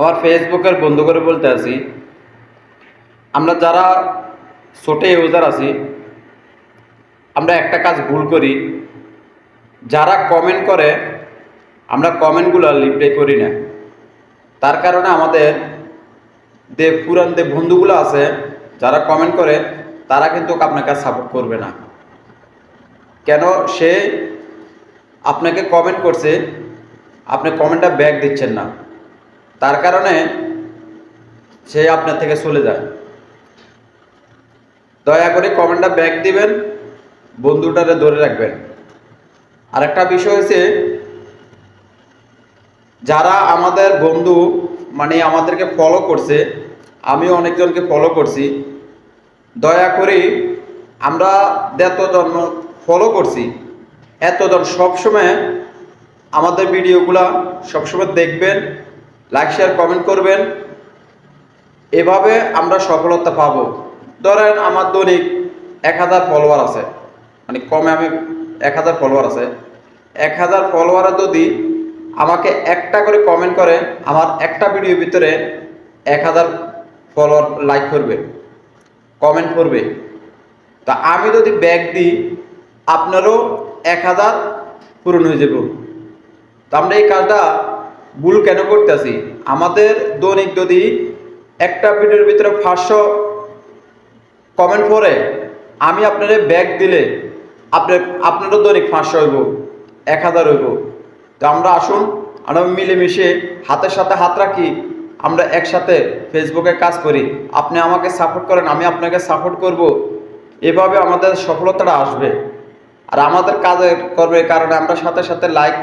আমার ফেসবুকের বন্ধু করে বলতে আছি, আমরা যারা ছোট ইউজার আছি, আমরা একটা কাজ ভুল করি। যারা কমেন্ট করে, আমরা কমেন্টগুলো রিপ্লাই করি না। তার কারণে আমাদের যে পুরান যে বন্ধুগুলো আছে, যারা কমেন্ট করে, তারা কিন্তু আপনাকে সাপোর্ট করবে না। কেন? সে আপনাকে কমেন্ট করছে, আপনি কমেন্টটা ব্যাক দিচ্ছেন না। তার কারণে সে আপনার থেকে চলে যায়। দয়া করে কমেন্টটা ব্যাক দিবেন, বন্ধুটারে ধরে রাখবেন। আর একটা বিষয় হচ্ছে, যারা আমাদের বন্ধু মানে আমাদেরকে ফলো করছে আমি অনেকজনকে ফলো করছি, দয়া করে আমরা এতজন ফলো করছি, এতজন সবসময় আমাদের ভিডিওগুলা সবসময় দেখবেন লাইক শেয়ার কমেন্ট করবেন। এভাবে আমরা সফলতা পাবো। ধরেন আমার দৈনিক এক হাজার ফলোয়ার আছে। মানে কমে আমি এক হাজার ফলোয়ার আছে। এক হাজার ফলোয়ারে যদি আমাকে একটা করে কমেন্ট করে, আমার একটা ভিডিওর ভিতরে এক হাজার ফলোয়ার লাইক করবে কমেন্ট করবে। তা আমি যদি ব্যাগ দিই, আপনারও এক হাজার পূরণ হয়ে যাব। তো আমরা এই কাজটা ভুল কেন করতেছি? আমাদের দৈনিক যদি একটা ভিডিওর ভিতরে পাঁচশো কমেন্ট করে আমি আপনার ব্যাগ দিলে আপনার, আপনারও দৈনিক পাঁচশো হইব, এক হাজার হইব। তো আমরা আসুন, আমরা মিলেমিশে হাতের সাথে হাত রাখি, আমরা একসাথে ফেসবুকে কাজ করি। আপনি আমাকে সাপোর্ট করেন, আমি আপনাকে সাপোর্ট করব। এভাবে আমাদের সফলতাটা আসবে। আর আমাদের কাজের করবে কারণে আমরা সাথে সাথে লাইক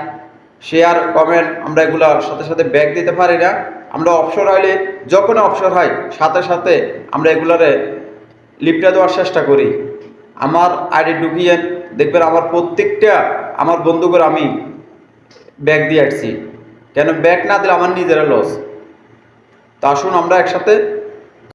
শেয়ার কমেন্ট আমরা এগুলোর সাথে সাথে ব্যাগ দিতে পারি না। আমরা অবসর হইলে যখন অবসর হয়, সাথে সাথে আমরা এগুলারে লিপটা দেওয়ার চেষ্টা করি। আমার আইডি ঢুকিয়ে দেখবেন আমার প্রত্যেকটা আমার বন্ধুকে আমি ব্যাগ দিয়ে আসছি। কেন ব্যাগ না দিলে আমার নিজেরা লস তা আসুন আমরা একসাথে